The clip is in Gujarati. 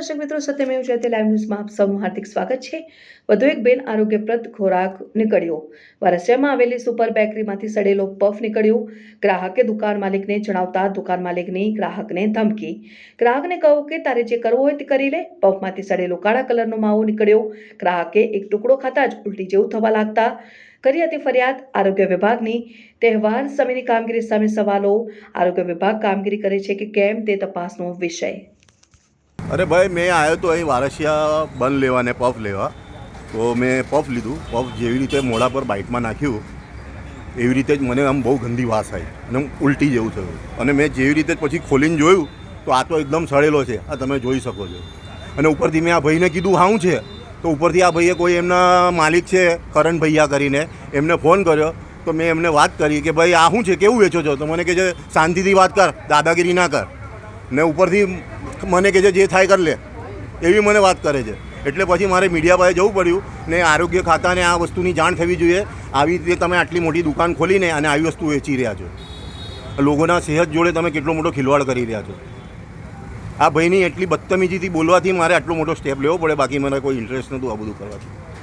દર્શક મિત્રો સત્યમેવ જયતે લાઈવ ન્યૂઝમાં આપ સૌનું હાર્દિક સ્વાગત છે. વધુ એક બેન આરોગ્યપ્રદ ખોરાક નીકળ્યો. વારસિયામાં આવેલી સુપર બેકરીમાંથી સડેલો પફ નીકળ્યો. ગ્રાહકે દુકાન માલિકને જણાવતા દુકાન માલિકની ગ્રાહકને ધમકી. ગ્રાહકને કહ્યું કે, તારે જે કરવું હોય તે કરી લે. પફમાંથી સડેલો કાળા કલરનો માવો નીકળ્યો. ગ્રાહકે એક ટુકડો ખાતા જ ઉલટી જેવું થવા લાગતા કરી હતી ફરિયાદ. આરોગ્ય વિભાગની તહેવાર સમયની કામગીરી સામે સવાલો. આરોગ્ય વિભાગ કામગીરી કરે છે કે કેમ તે તપાસનો વિષય. અરે ભાઈ, મેં આવ્યો તો અહીં વારસિયા બન લેવા ને પફ લેવા. તો મેં પફ લીધું. પફ જેવી રીતે મોઢા પર બાઇટમાં નાખ્યું, એવી રીતે જ મને આમ બહુ ગંદી વાસ આવી. અને ઉલટી જેવું થયું. અને મેં જેવી રીતે પછી ખોલીને જોયું, તો આ તો એકદમ સડેલો છે. આ તમે જોઈ શકો છો. અને ઉપરથી મેં આ ભાઈને કીધું, હાઉં છે? તો ઉપરથી આ ભાઈએ કોઈ એમના માલિક છે, કરણ ભૈયા કરીને, એમને ફોન કર્યો. તો મેં એમને વાત કરી કે, ભાઈ, આ શું છે? કેવું વેચો છો? તો મને કહે છે, શાંતિથી વાત કર, દાદાગીરી ના કર. ને ઉપરથી મને કહે છે, જે થાય કરી લે. એવી મને વાત કરે છે. એટલે પછી મારે મીડિયા પાસે જવું પડ્યું ને આરોગ્ય ખાતાને આ વસ્તુની જાણ થવી જોઈએ. આવી રીતે તમે આટલી મોટી દુકાન ખોલીને અને આવી વસ્તુ વેચી રહ્યા છો. લોકોના સેહત જોડે તમે કેટલો મોટો ખિલવાડ કરી રહ્યા છો. આ ભાઈની એટલી બદતમીજીથી બોલવાથી મારે આટલો મોટો સ્ટેપ લેવો પડે, બાકી મને કોઈ ઇન્ટરેસ્ટ નહોતું આ બધું કરવાથી.